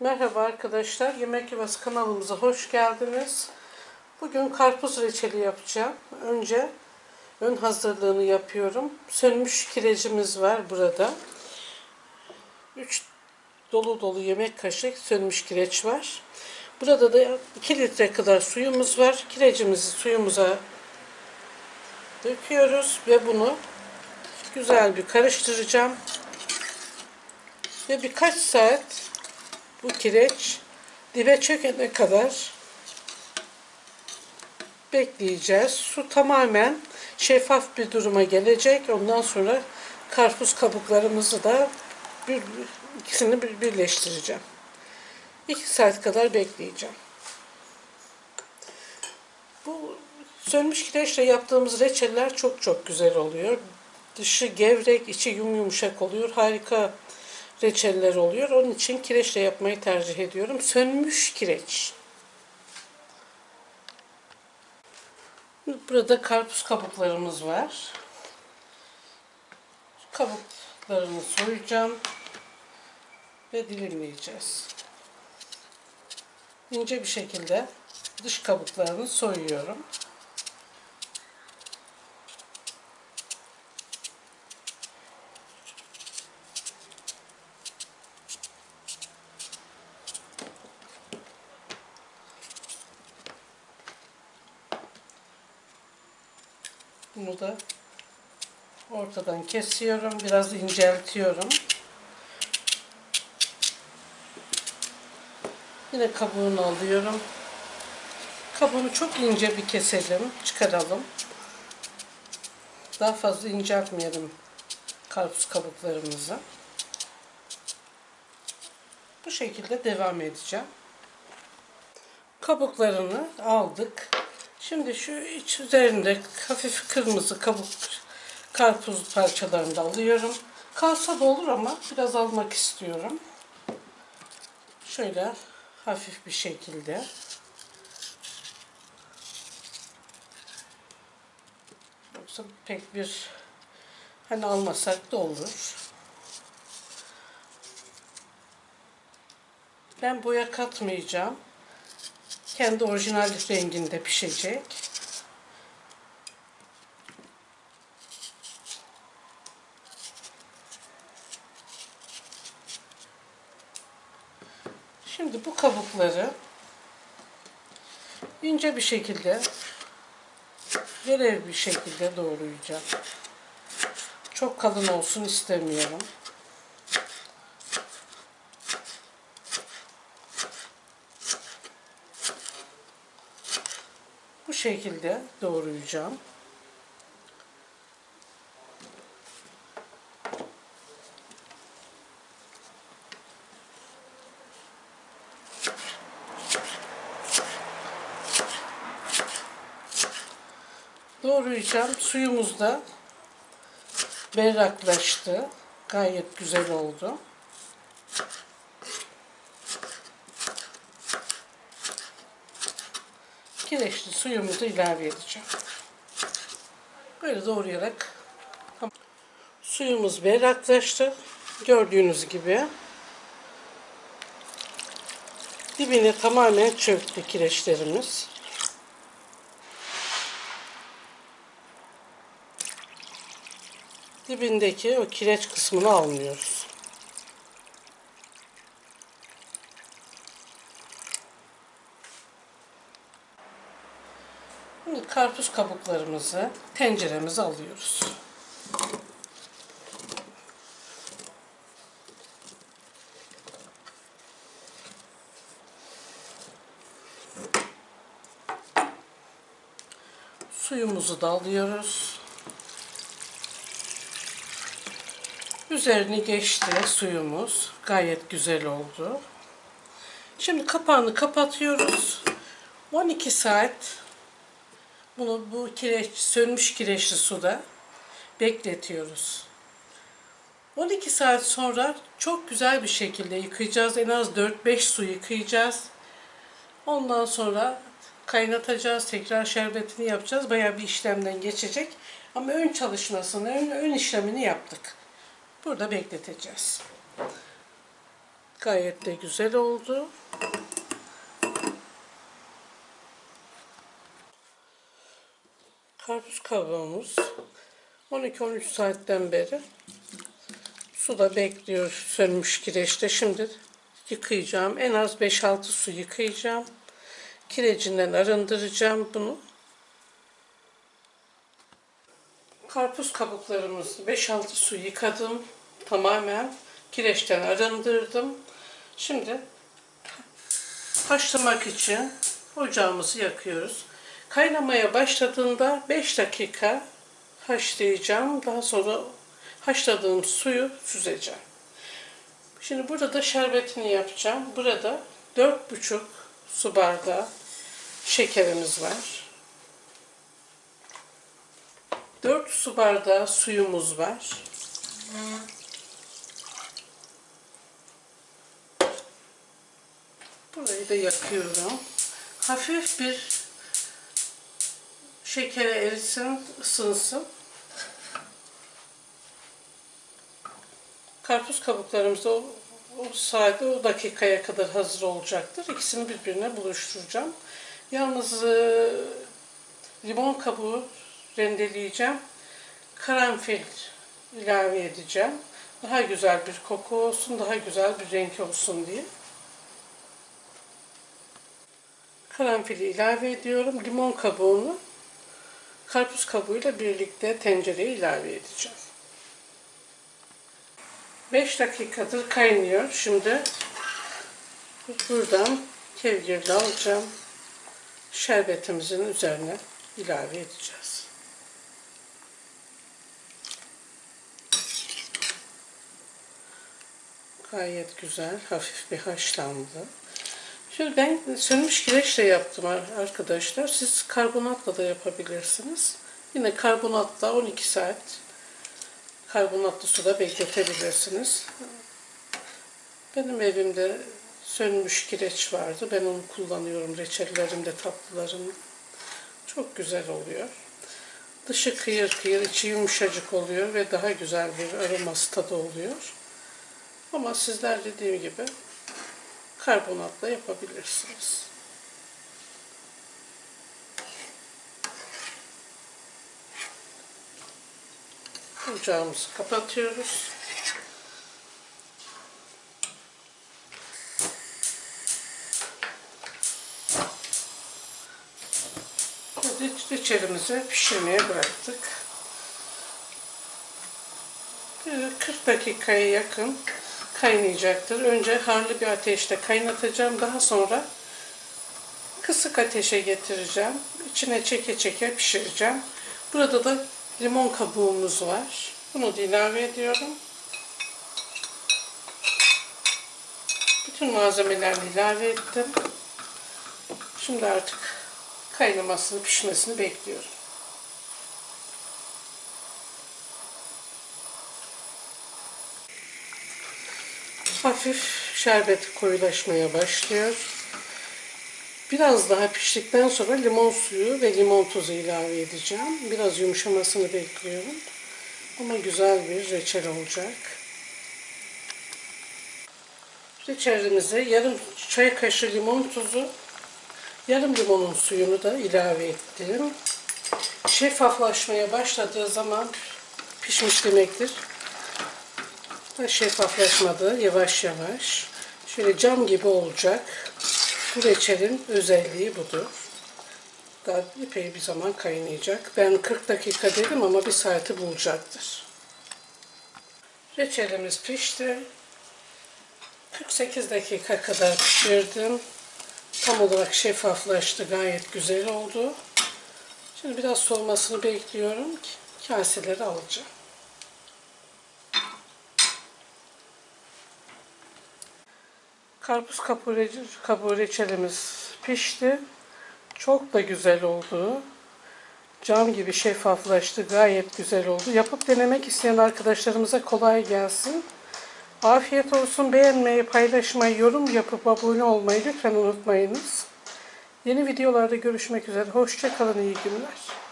Merhaba arkadaşlar, Yemek Yuvası kanalımıza hoş geldiniz. Bugün karpuz reçeli yapacağım. Önce ön hazırlığını yapıyorum. Sönmüş kirecimiz var burada. 3 dolu dolu yemek kaşık sönmüş kireç var. Burada da 2 litre kadar suyumuz var. Kirecimizi suyumuza döküyoruz ve bunu güzel bir karıştıracağım. Ve birkaç saat bu kireç dibe çökene kadar bekleyeceğiz. Su tamamen şeffaf bir duruma gelecek. Ondan sonra karpuz kabuklarımızı da bir, ikisini bir- birleştireceğim. 2 saat kadar bekleyeceğim. Bu sönmüş kireçle yaptığımız reçeller çok çok güzel oluyor. Dışı gevrek, içi yum yumuşak oluyor. Harika reçeller oluyor. Onun için kireçle yapmayı tercih ediyorum. Sönmüş kireç. Burada karpuz kabuklarımız var. Kabuklarını soyacağım ve dilimleyeceğiz. İnce bir şekilde dış kabuklarını soyuyorum. Bunu da ortadan kesiyorum. Biraz inceltiyorum. Yine kabuğunu alıyorum. Kabuğunu çok ince bir keselim, çıkaralım. Daha fazla inceltmeyelim karpuz kabuklarımızı. Bu şekilde devam edeceğim. Kabuklarını aldık. Şimdi şu iç üzerinde hafif kırmızı kabuk karpuz parçalarını da alıyorum. Kalsa da olur ama biraz almak istiyorum. Şöyle hafif bir şekilde. Yoksa pek bir hani almasak da olur. Ben boya katmayacağım. Kendi orijinal renginde pişecek. Şimdi bu kabukları ince bir şekilde verev bir şekilde doğrayacağım. Çok kalın olsun istemiyorum. Şekilde doğrayacağım. Doğrayacağım. Suyumuz da berraklaştı. Gayet güzel oldu. Kireçli suyumuzu ilave edeceğim. Böyle doğrayarak suyumuz berraklaştı. Gördüğünüz gibi dibine tamamen çöktü kireçlerimiz. Dibindeki o kireç kısmını almıyoruz. Şimdi karpuz kabuklarımızı tenceremize alıyoruz. Suyumuzu da alıyoruz. Üzerini geçti suyumuz. Gayet güzel oldu. Şimdi kapağını kapatıyoruz. 12 saat bunu bu kireç, sönmüş kireçli suda bekletiyoruz. 12 saat sonra çok güzel bir şekilde yıkayacağız. En az 4-5 su yıkayacağız. Ondan sonra kaynatacağız. Tekrar şerbetini yapacağız. Bayağı bir işlemden geçecek. Ama ön çalışmasını, ön, ön işlemini yaptık. Burada bekleteceğiz. Gayet de güzel oldu. Karpuz kabuğumuz 12-13 saatten beri suda bekliyor sönmüş kireçte. Şimdi yıkayacağım. En az 5-6 su yıkayacağım. Kirecinden arındıracağım bunu. Karpuz kabuklarımızı 5-6 su yıkadım. Tamamen kireçten arındırdım. Şimdi haşlamak için ocağımızı yakıyoruz. Kaynamaya başladığında 5 dakika haşlayacağım. Daha sonra haşladığım suyu süzeceğim. Şimdi burada da şerbetini yapacağım. Burada 4,5 su bardağı şekerimiz var. 4 su bardağı suyumuz var. Burayı da yakıyorum. Hafif bir şekere erisin, ısınsın. Karpuz kabuklarımız da o, o saate, o dakikaya kadar hazır olacaktır. İkisini birbirine buluşturacağım. Yalnız e, limon kabuğu rendeleyeceğim. Karanfil ilave edeceğim. Daha güzel bir koku olsun, daha güzel bir renk olsun diye. Karanfili ilave ediyorum. Limon kabuğunu karpuz kabuğuyla birlikte tencereye ilave edeceğim. 5 dakikadır kaynıyor. Şimdi buradan kevgirli alacağım. Şerbetimizin üzerine ilave edeceğiz. Gayet güzel, hafif bir haşlandı. Şimdi ben sönmüş kireçle yaptım arkadaşlar. Siz karbonatla da yapabilirsiniz. Yine karbonatla 12 saat karbonatlı suda bekletebilirsiniz. Benim evimde sönmüş kireç vardı. Ben onu kullanıyorum reçellerimde, tatlılarım. Çok güzel oluyor. Dışı kıyır kıyır, içi yumuşacık oluyor ve daha güzel bir aroması tadı oluyor. Ama sizler dediğim gibi karbonatla yapabilirsiniz. Ocağımızı kapatıyoruz. Reçelimizi pişirmeye bıraktık. 40 dakikaya yakın kaynayacaktır. Önce harlı bir ateşte kaynatacağım. Daha sonra kısık ateşe getireceğim. İçine çeke çeke pişireceğim. Burada da limon kabuğumuz var. Bunu da ilave ediyorum. Bütün malzemelerini ilave ettim. Şimdi artık kaynamasını, pişmesini bekliyorum. Hafif şerbet koyulaşmaya başlıyor. Biraz daha piştikten sonra limon suyu ve limon tuzu ilave edeceğim. Biraz yumuşamasını bekliyorum. Ama güzel bir reçel olacak. Reçelimize yarım çay kaşığı limon tuzu, yarım limonun suyunu da ilave ettim. Şeffaflaşmaya başladığı zaman pişmiş demektir. Da şeffaflaşmadı yavaş yavaş. Şöyle cam gibi olacak. Bu reçelin özelliği budur. Daha epey bir zaman kaynayacak. Ben 40 dakika dedim ama bir saati bulacaktır. Reçelimiz pişti. 48 dakika kadar pişirdim. Tam olarak şeffaflaştı. Gayet güzel oldu. Şimdi biraz soğumasını bekliyorum ki kaseleri alacağım. Karpuz kabuğu, kabuğu reçelimiz pişti. Çok da güzel oldu. Cam gibi şeffaflaştı. Gayet güzel oldu. Yapıp denemek isteyen arkadaşlarımıza kolay gelsin. Afiyet olsun. Beğenmeyi, paylaşmayı, yorum yapıp abone olmayı lütfen unutmayınız. Yeni videolarda görüşmek üzere. Hoşçakalın. iyi günler.